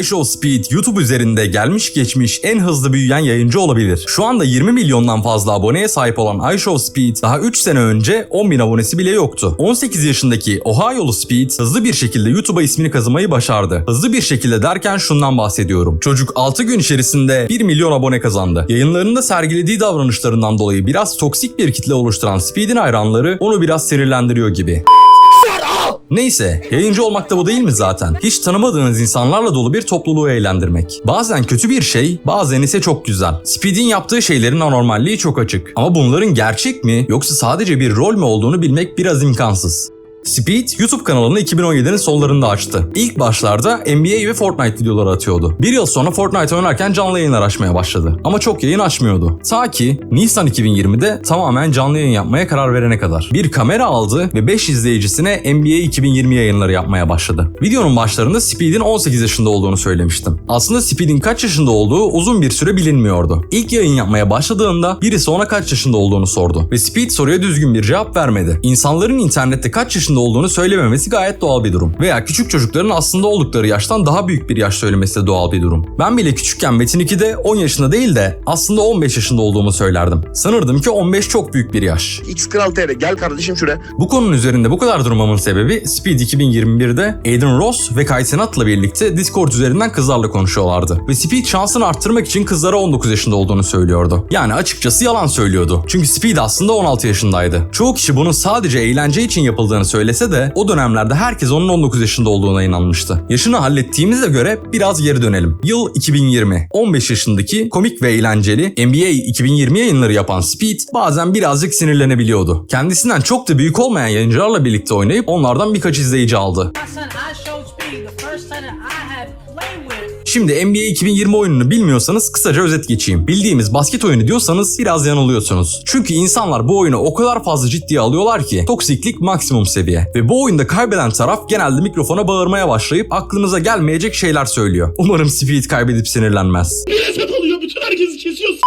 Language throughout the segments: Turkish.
iShow Speed YouTube üzerinde gelmiş geçmiş en hızlı büyüyen yayıncı olabilir. Şu anda 20 milyondan fazla aboneye sahip olan iShow Speed daha 3 sene önce 10 bin abonesi bile yoktu. 18 yaşındaki Ohio'lu Speed hızlı bir şekilde YouTube'a ismini kazımayı başardı. Hızlı bir şekilde derken şundan bahsediyorum. Çocuk 6 gün içerisinde 1 milyon abone kazandı. Yayınlarında sergilediği davranışlarından dolayı biraz toksik bir kitle oluşturan Speed'in hayranları onu biraz sinirlendiriyor gibi. Neyse, yayıncı olmak da bu değil mi zaten? Hiç tanımadığınız insanlarla dolu bir topluluğu eğlendirmek. Bazen kötü bir şey, bazen ise çok güzel. Speed'in yaptığı şeylerin anormalliği çok açık. Ama bunların gerçek mi yoksa sadece bir rol mü olduğunu bilmek biraz imkansız. Speed YouTube kanalını 2017'nin sonlarında açtı. İlk başlarda NBA ve Fortnite videoları atıyordu. Bir yıl sonra Fortnite oynarken canlı yayınlar açmaya başladı. Ama çok yayın açmıyordu. Ta ki Nisan 2020'de tamamen canlı yayın yapmaya karar verene kadar. Bir kamera aldı ve 5 izleyicisine NBA 2020 yayınları yapmaya başladı. Videonun başlarında Speed'in 18 yaşında olduğunu söylemiştim. Aslında Speed'in kaç yaşında olduğu uzun bir süre bilinmiyordu. İlk yayın yapmaya başladığında birisi ona kaç yaşında olduğunu sordu. Ve Speed soruya düzgün bir cevap vermedi. İnsanların internette kaç yaşında olduğunu söylememesi gayet doğal bir durum. Veya küçük çocukların aslında oldukları yaştan daha büyük bir yaş söylemesi de doğal bir durum. Ben bile küçükken Metin 2'de 10 yaşında değil de aslında 15 yaşında olduğumu söylerdim. Sanırdım ki 15 çok büyük bir yaş. X Kral TR gel kardeşim şuraya. Bu konunun üzerinde bu kadar durmamın sebebi Speed 2021'de Aiden Ross ve Kai Cenat'la birlikte Discord üzerinden kızlarla konuşuyorlardı. Ve Speed şansını arttırmak için kızlara 19 yaşında olduğunu söylüyordu. Yani açıkçası yalan söylüyordu. Çünkü Speed aslında 16 yaşındaydı. Çoğu kişi bunun sadece eğlence için yapıldığını söylese de o dönemlerde herkes onun 19 yaşında olduğuna inanmıştı. Yaşını hallettiğimize göre biraz geri dönelim. Yıl 2020. 15 yaşındaki komik ve eğlenceli NBA 2020 yayınları yapan Speed bazen birazcık sinirlenebiliyordu. Kendisinden çok da büyük olmayan yayıncılarla birlikte oynayıp onlardan birkaç izleyici aldı. My. Şimdi NBA 2020 oyununu bilmiyorsanız kısaca özet geçeyim. Bildiğimiz basket oyunu diyorsanız biraz yanılıyorsunuz. Çünkü insanlar bu oyunu o kadar fazla ciddiye alıyorlar ki toksiklik maksimum seviye. Ve bu oyunda kaybeden taraf genelde mikrofona bağırmaya başlayıp aklınıza gelmeyecek şeyler söylüyor. Umarım Speed kaybedip sinirlenmez. Nefret alıyor. Bütün herkesi kesiyor. S-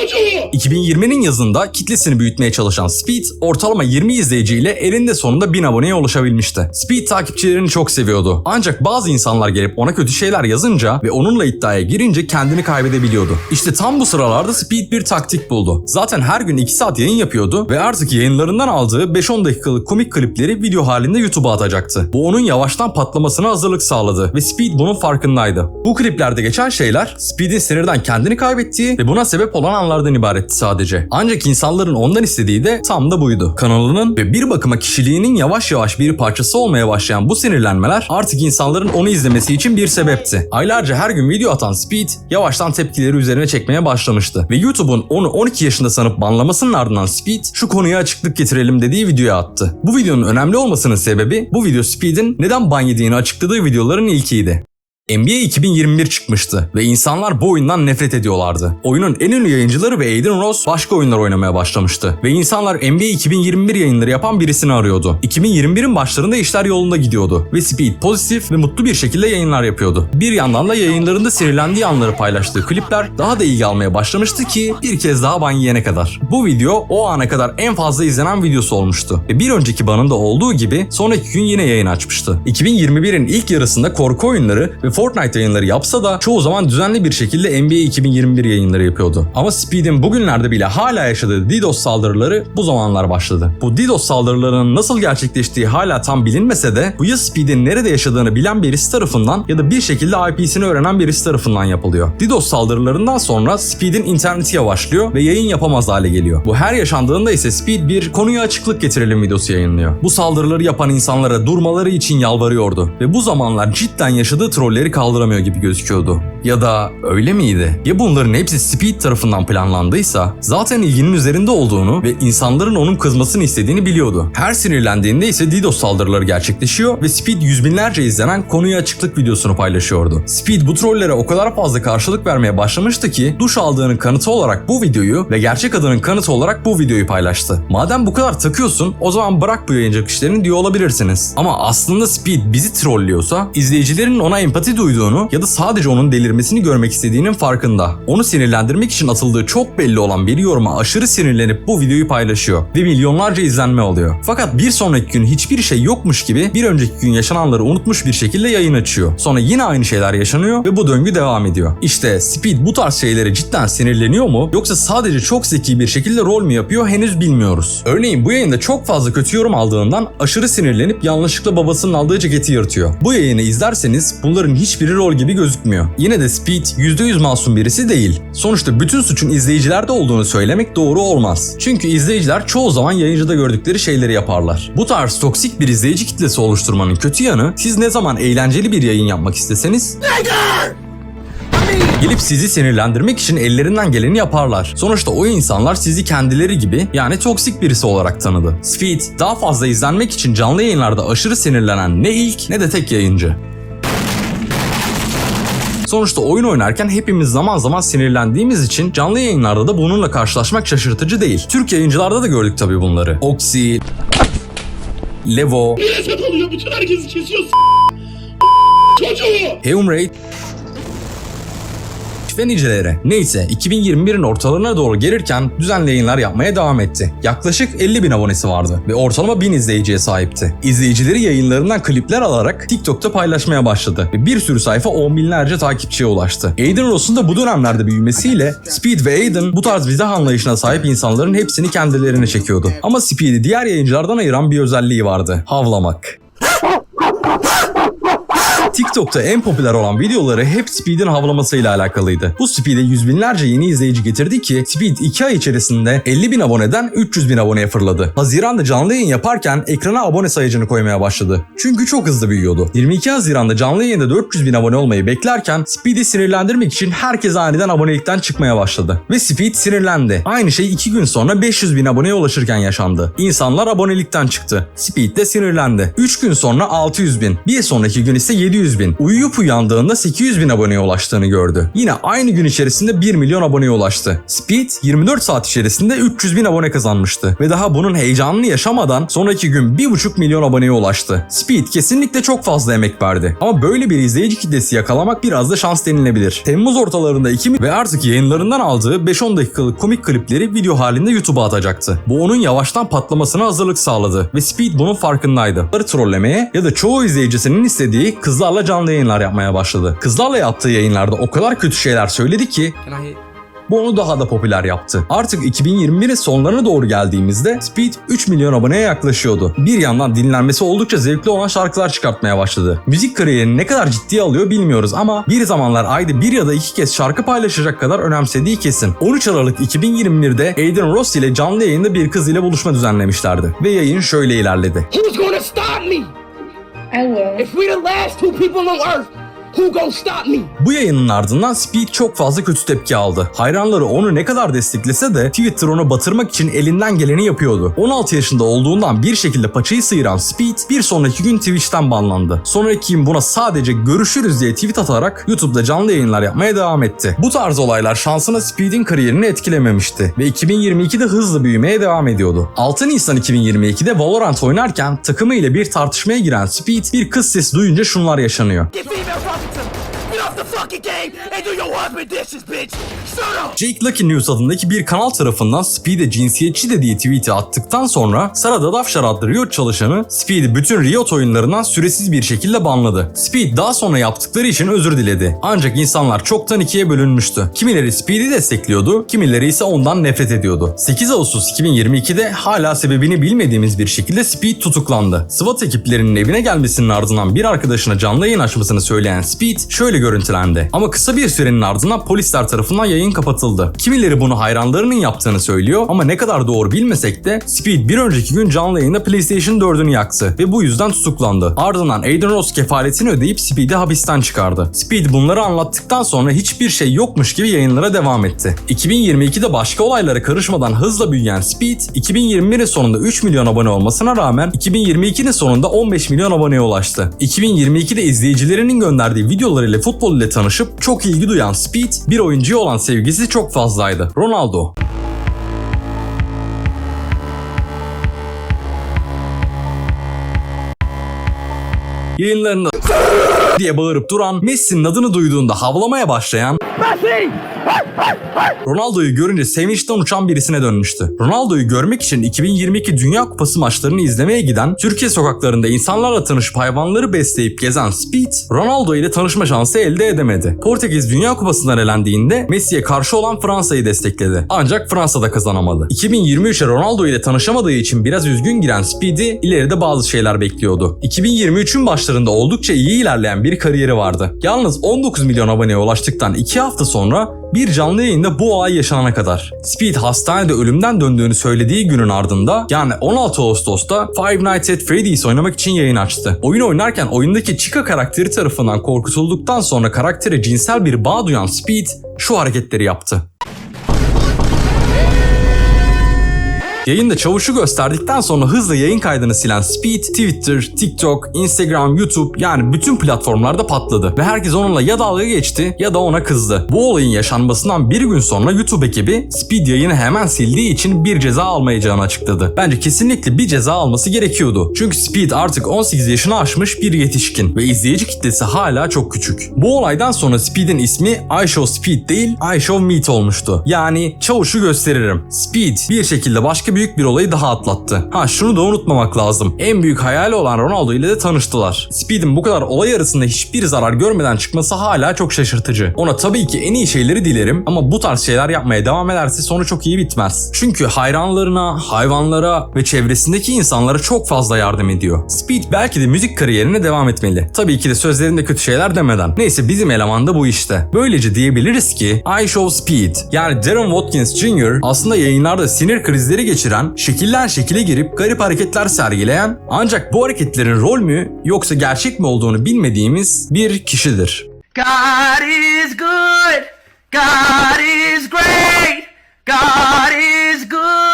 Çocuğu. 2020'nin yazında kitlesini büyütmeye çalışan Speed ortalama 20 izleyiciyle elinde sonunda 1000 aboneye ulaşabilmişti. Speed takipçilerini çok seviyordu. Ancak bazı insanlar gelip ona kötü şeyler yazınca ve onunla iddiaya girince kendini kaybedebiliyordu. İşte tam bu sıralarda Speed bir taktik buldu. Zaten her gün 2 saat yayın yapıyordu ve artık yayınlarından aldığı 5-10 dakikalık komik klipleri video halinde YouTube'a atacaktı. Bu onun yavaştan patlamasına hazırlık sağladı ve Speed bunun farkındaydı. Bu kliplerde geçen şeyler Speed'in sinirden kendini kaybettiği ve buna sebep olan anlardan ibaretti sadece. Ancak insanların ondan istediği de tam da buydu. Kanalının ve bir bakıma kişiliğinin yavaş yavaş bir parçası olmaya başlayan bu sinirlenmeler artık insanların onu izlemesi için bir sebepti. Aylarca her gün video atan Speed yavaştan tepkileri üzerine çekmeye başlamıştı. Ve YouTube'un onu 12 yaşında sanıp banlamasının ardından Speed şu konuya açıklık getirelim dediği videoya attı. Bu videonun önemli olmasının sebebi bu video Speed'in neden ban yediğini açıkladığı videoların ilkiydi. NBA 2021 çıkmıştı ve insanlar bu oyundan nefret ediyorlardı. Oyunun en ünlü yayıncıları ve Aiden Ross başka oyunlar oynamaya başlamıştı. Ve insanlar NBA 2021 yayınları yapan birisini arıyordu. 2021'in başlarında işler yolunda gidiyordu ve Speed pozitif ve mutlu bir şekilde yayınlar yapıyordu. Bir yandan da yayınlarında sinirlendiği anları paylaştığı klipler daha da ilgi almaya başlamıştı ki bir kez daha ban yiyene kadar. Bu video o ana kadar en fazla izlenen videosu olmuştu. Ve bir önceki banında olduğu gibi sonraki gün yine yayın açmıştı. 2021'in ilk yarısında korku oyunları ve Fortnite yayınları yapsa da çoğu zaman düzenli bir şekilde NBA 2021 yayınları yapıyordu. Ama Speed'in bugünlerde bile hala yaşadığı DDoS saldırıları bu zamanlar başladı. Bu DDoS saldırılarının nasıl gerçekleştiği hala tam bilinmese de bu ya Speed'in nerede yaşadığını bilen birisi tarafından ya da bir şekilde IP'sini öğrenen birisi tarafından yapılıyor. DDoS saldırılarından sonra Speed'in interneti yavaşlıyor ve yayın yapamaz hale geliyor. Bu her yaşandığında ise Speed bir konuya açıklık getirelim videosu yayınlıyor. Bu saldırıları yapan insanlara durmaları için yalvarıyordu ve bu zamanlar cidden yaşadığı trolleri kaldıramıyor gibi gözüküyordu. Ya da öyle miydi? Ya bunların hepsi Speed tarafından planlandıysa zaten ilginin üzerinde olduğunu ve insanların onun kızmasını istediğini biliyordu. Her sinirlendiğinde ise DDoS saldırıları gerçekleşiyor ve Speed yüz binlerce izlenen konuya açıklık videosunu paylaşıyordu. Speed bu trollere o kadar fazla karşılık vermeye başlamıştı ki duş aldığının kanıtı olarak bu videoyu ve gerçek adının kanıtı olarak bu videoyu paylaştı. Madem bu kadar takıyorsun o zaman bırak bu yayıncılık işlerini diyor olabilirsiniz. Ama aslında Speed bizi trollüyorsa izleyicilerin ona empati duyduğunu ya da sadece onun delirmesini görmek istediğinin farkında. Onu sinirlendirmek için atıldığı çok belli olan bir yoruma aşırı sinirlenip bu videoyu paylaşıyor ve milyonlarca izlenme alıyor. Fakat bir sonraki gün hiçbir şey yokmuş gibi bir önceki gün yaşananları unutmuş bir şekilde yayın açıyor. Sonra yine aynı şeyler yaşanıyor ve bu döngü devam ediyor. İşte Speed bu tarz şeylere cidden sinirleniyor mu yoksa sadece çok zeki bir şekilde rol mü yapıyor henüz bilmiyoruz. Örneğin bu yayında çok fazla kötü yorum aldığından aşırı sinirlenip yanlışlıkla babasının aldığı ceketi yırtıyor. Bu yayını izlerseniz bunların hiçbiri rol gibi gözükmüyor. Yine de Speed %100 masum birisi değil. Sonuçta bütün suçun izleyicilerde olduğunu söylemek doğru olmaz. Çünkü izleyiciler çoğu zaman yayıncıda gördükleri şeyleri yaparlar. Bu tarz toksik bir izleyici kitlesi oluşturmanın kötü yanı siz ne zaman eğlenceli bir yayın yapmak isteseniz Gelip sizi sinirlendirmek için ellerinden geleni yaparlar. Sonuçta o insanlar sizi kendileri gibi yani toksik birisi olarak tanıdı. Speed daha fazla izlenmek için canlı yayınlarda aşırı sinirlenen ne ilk ne de tek yayıncı. Sonuçta oyun oynarken hepimiz zaman zaman sinirlendiğimiz için canlı yayınlarda da bununla karşılaşmak şaşırtıcı değil. Türk yayıncılarda da gördük tabii bunları. Oxy, Levo, Reset alıyor bütün herkesi kesiyor s*** çocuğu. Heumraid ve niceleri. Neyse 2021'in ortalarına doğru gelirken düzenli yayınlar yapmaya devam etti. Yaklaşık 50 bin abonesi vardı ve ortalama 1000 izleyiciye sahipti. İzleyicileri yayınlarından klipler alarak TikTok'ta paylaşmaya başladı ve bir sürü sayfa on binlerce takipçiye ulaştı. Aiden Ross'un da bu dönemlerde büyümesiyle Speed ve Aiden bu tarz mizah anlayışına sahip insanların hepsini kendilerine çekiyordu. Ama Speed'i diğer yayıncılardan ayıran bir özelliği vardı. Havlamak. TikTok'ta en popüler olan videoları hep Speed'in havlamasıyla alakalıydı. Bu Speed'e yüz binlerce yeni izleyici getirdi ki Speed 2 ay içerisinde 50 bin aboneden 300 bin aboneye fırladı. Haziran'da canlı yayın yaparken ekrana abone sayıcını koymaya başladı. Çünkü çok hızlı büyüyordu. 22 Haziran'da canlı yayında 400 bin abone olmayı beklerken Speed'i sinirlendirmek için herkes aniden abonelikten çıkmaya başladı. Ve Speed sinirlendi. Aynı şey 2 gün sonra 500 bin aboneye ulaşırken yaşandı. İnsanlar abonelikten çıktı. Speed de sinirlendi. 3 gün sonra 600 bin. Bir sonraki gün ise 700 bin. Uyuyup uyandığında 800 bin aboneye ulaştığını gördü. Yine aynı gün içerisinde 1 milyon aboneye ulaştı. Speed 24 saat içerisinde 300 bin abone kazanmıştı. Ve daha bunun heyecanını yaşamadan sonraki gün 1,5 milyon aboneye ulaştı. Speed kesinlikle çok fazla emek verdi. Ama böyle bir izleyici kitlesi yakalamak biraz da şans denilebilir. Temmuz ortalarında 2 ve artık yayınlarından aldığı 5-10 dakikalık komik klipleri video halinde YouTube'a atacaktı. Bu onun yavaştan patlamasına hazırlık sağladı ve Speed bunun farkındaydı. Onları trollemeye ya da çoğu izleyicisinin istediği kızlarla canlı yayınlar yapmaya başladı. Kızlarla yaptığı yayınlarda o kadar kötü şeyler söyledi ki bu onu daha da popüler yaptı. Artık 2021'in sonlarına doğru geldiğimizde Speed 3 milyon aboneye yaklaşıyordu. Bir yandan dinlenmesi oldukça zevkli olan şarkılar çıkartmaya başladı. Müzik kariyerini ne kadar ciddiye alıyor bilmiyoruz ama bir zamanlar ayda bir ya da iki kez şarkı paylaşacak kadar önemsediği kesin. 13 Aralık 2021'de Aiden Ross ile canlı yayında bir kız ile buluşma düzenlemişlerdi. Ve yayın şöyle ilerledi. Who's gonna stop? I will. If we're the last two people on Earth, who gonna stop me? Bu yayının ardından Speed çok fazla kötü tepki aldı. Hayranları onu ne kadar desteklese de Twitter onu batırmak için elinden geleni yapıyordu. 16 yaşında olduğundan bir şekilde paçayı sıyıran Speed bir sonraki gün Twitch'ten banlandı. Sonraki gün buna sadece görüşürüz diye tweet atarak YouTube'da canlı yayınlar yapmaya devam etti. Bu tarz olaylar şansına Speed'in kariyerini etkilememişti ve 2022'de hızlı büyümeye devam ediyordu. 6 Nisan 2022'de Valorant oynarken takımı ile bir tartışmaya giren Speed bir kız sesi duyunca şunlar yaşanıyor. Fucking game and do your husband dishes, bitch! Shut up! Jake Lucky News adındaki bir kanal tarafından Speed'e cinsiyetçi dediği tweet'i attıktan sonra Sarada Dafşar adlı Riot çalışanı Speed'i bütün Riot oyunlarından süresiz bir şekilde banladı. Speed daha sonra yaptıkları için özür diledi. Ancak insanlar çoktan ikiye bölünmüştü. Kimileri Speed'i destekliyordu, kimileri ise ondan nefret ediyordu. 8 Ağustos 2022'de hala sebebini bilmediğimiz bir şekilde Speed tutuklandı. SWAT ekiplerinin evine gelmesinin ardından bir arkadaşına canlı yayın açmasını söyleyen Speed şöyle görüntülendi. Ama kısa bir sürenin ardından polisler tarafından yayın kapatıldı. Kimileri bunu hayranlarının yaptığını söylüyor ama ne kadar doğru bilmesek de Speed bir önceki gün canlı yayında PlayStation 4'ünü yaktı ve bu yüzden tutuklandı. Ardından Aiden Ross kefaletini ödeyip Speed'i hapisten çıkardı. Speed bunları anlattıktan sonra hiçbir şey yokmuş gibi yayınlara devam etti. 2022'de başka olaylara karışmadan hızla büyüyen Speed, 2021'in sonunda 3 milyon abone olmasına rağmen 2022'nin sonunda 15 milyon aboneye ulaştı. 2022'de izleyicilerinin gönderdiği videolarıyla futbol ile tanışıp çok ilgi duyan Speed, bir oyuncuya olan sevgisi çok fazlaydı. Ronaldo. Yayınlarında diye bağırıp duran, Messi'nin adını duyduğunda havlamaya başlayan, Ronaldo'yu görünce sevinçten uçan birisine dönmüştü. Ronaldo'yu görmek için 2022 Dünya Kupası maçlarını izlemeye giden, Türkiye sokaklarında insanlarla tanışıp hayvanları besleyip gezen Speed, Ronaldo ile tanışma şansı elde edemedi. Portekiz Dünya Kupası'ndan elendiğinde Messi'ye karşı olan Fransa'yı destekledi. Ancak Fransa'da kazanamadı. 2023'e Ronaldo ile tanışamadığı için biraz üzgün giren Speed'i ileride bazı şeyler bekliyordu. 2023'ün başlarında oldukça iyi ilerleyen bir kariyeri vardı. Yalnız 19 milyon aboneye ulaştıktan 2 hafta sonra bir canlı yayında bu olay yaşanana kadar. Speed hastanede ölümden döndüğünü söylediği günün ardında yani 16 Ağustos'ta Five Nights at Freddy's oynamak için yayın açtı. Oyun oynarken oyundaki Chica karakteri tarafından korkutulduktan sonra karaktere cinsel bir bağ duyan Speed şu hareketleri yaptı. Yayında çavuşu gösterdikten sonra hızla yayın kaydını silen Speed, Twitter, TikTok, Instagram, YouTube yani bütün platformlarda patladı. Ve herkes onunla ya dalga geçti ya da ona kızdı. Bu olayın yaşanmasından bir gün sonra YouTube ekibi Speed yayını hemen sildiği için bir ceza almayacağını açıkladı. Bence kesinlikle bir ceza alması gerekiyordu. Çünkü Speed artık 18 yaşını aşmış bir yetişkin ve izleyici kitlesi hala çok küçük. Bu olaydan sonra Speed'in ismi I Show Speed değil I Show Meat olmuştu. Yani çavuşu gösteririm. Speed bir şekilde başka büyük bir olayı daha atlattı. Ha şunu da unutmamak lazım. En büyük hayali olan Ronaldo ile de tanıştılar. Speed'in bu kadar olay arasında hiçbir zarar görmeden çıkması hala çok şaşırtıcı. Ona tabii ki en iyi şeyleri dilerim ama bu tarz şeyler yapmaya devam ederse sonu çok iyi bitmez. Çünkü hayranlarına, hayvanlara ve çevresindeki insanlara çok fazla yardım ediyor. Speed belki de müzik kariyerine devam etmeli. Tabii ki de sözlerinde kötü şeyler demeden. Neyse bizim eleman da bu işte. Böylece diyebiliriz ki I Show Speed yani Darren Watkins Jr. aslında yayınlarda sinir krizleri geçiren, şekiller şekile girip garip hareketler sergileyen ancak bu hareketlerin rol mü yoksa gerçek mi olduğunu bilmediğimiz bir kişidir. God is good. God is great. God is good.